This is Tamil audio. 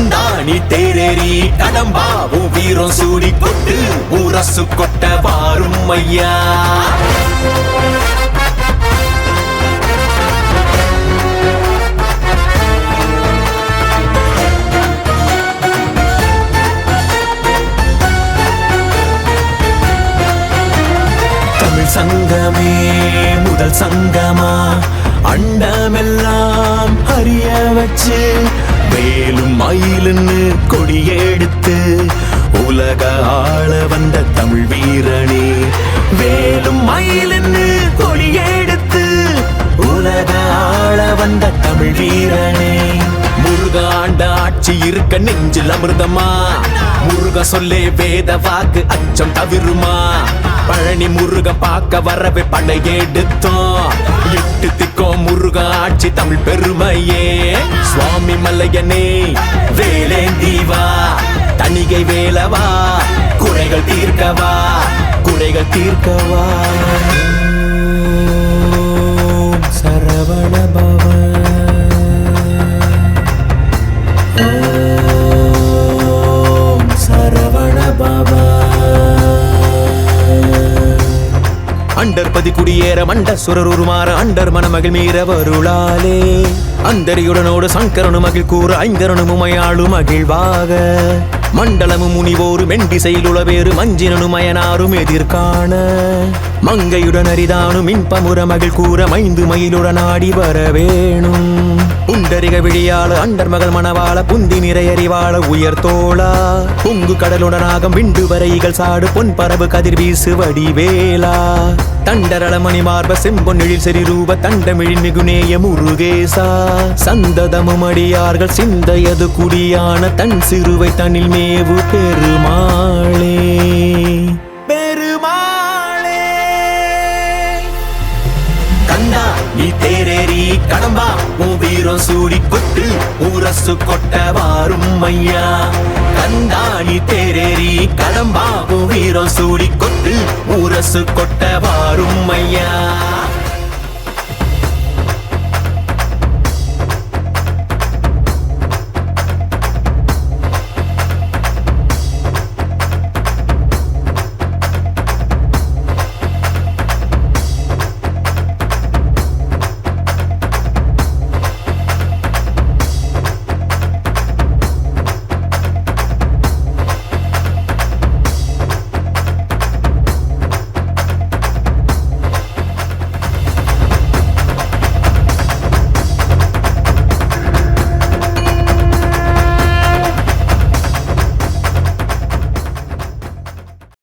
கந்தாணி தேரேறி கடம்பாவும் வீரம் சூடி கொட்டு ஊரசு கொட்ட வாரும் ஐயா. தமிழ் சங்கமே முதல் சங்கமா அண்டமெல்லாம் அறிய வச்சு வேலும் மயிலுன்னு கொடியெடுத்து உலக ஆள வந்த தமிழ் வீரனே வேலும் மயிலுன்னு கொடியெடுத்து உலக ஆள வந்த தமிழ் வீரனே. முருகாண்ட ஆட்சி இருக்க நெஞ்சில் அமிர்தமா? முருக சொல்லே வேத வாக்கு அச்சம் தவிருமா? பழனி முருக பார்க்க வரவே படையெடுத்தோம். எட்டு முருக ஆட்சி தமிழ் பெருமையே. சுவாமி மல்லையனே வேலேந்தி வா. தணிகை வேலவா. குறைகள் தீர்க்கவா. குறைகள் தீர்க்கவா. அண்டர் பதி குடியேற மண்ட சுரர் உருமாற அண்டர் மணமகிழ் மீற வருளாலே. அந்தரியுடனோடு சங்கரனு மகிழ் கூற ஐங்கரனு மயாழு மகிழ்வாக மண்டலமும் முனிவோரு மெண்டிசையில் உளவேறு மஞ்சினனும் மயனாரும் எதிர்காண மங்கையுடன் அரிதானும் இன்பமுற மகிழ் கூற மைந்து மயிலுடன் ஆடி வர வேணும் புண்டரிக விழியாள அண்டர் மகள் மணவாள புந்தி நிறையறிவாள உயர் தோளா. பொங்கு கடலுடனாகம் விண்டு வரைகள் சாடு பொன் பரவு கதிர் வீசு வடிவேலா. தண்டரள மணி செம்பொன் எழில் செறி ரூப தண்டமிழில் மிகுநேய முருகேசா. சந்ததமும் அடியார்கள் சிந்தையது குடியான தன் சிறுவை தனில் மேவு பெருமாளே. பெருமாளே. கண்ணா நீ தே கடம்பா உன் வீரம் சூடி கொட்டு ஊரசு கொட்ட வாரும் ஐயா. கந்தாணி தேரேறி கடம்பா உன் வீரம் சூடி கொட்டு ஊரசு கொட்ட வாரும் ஐயா.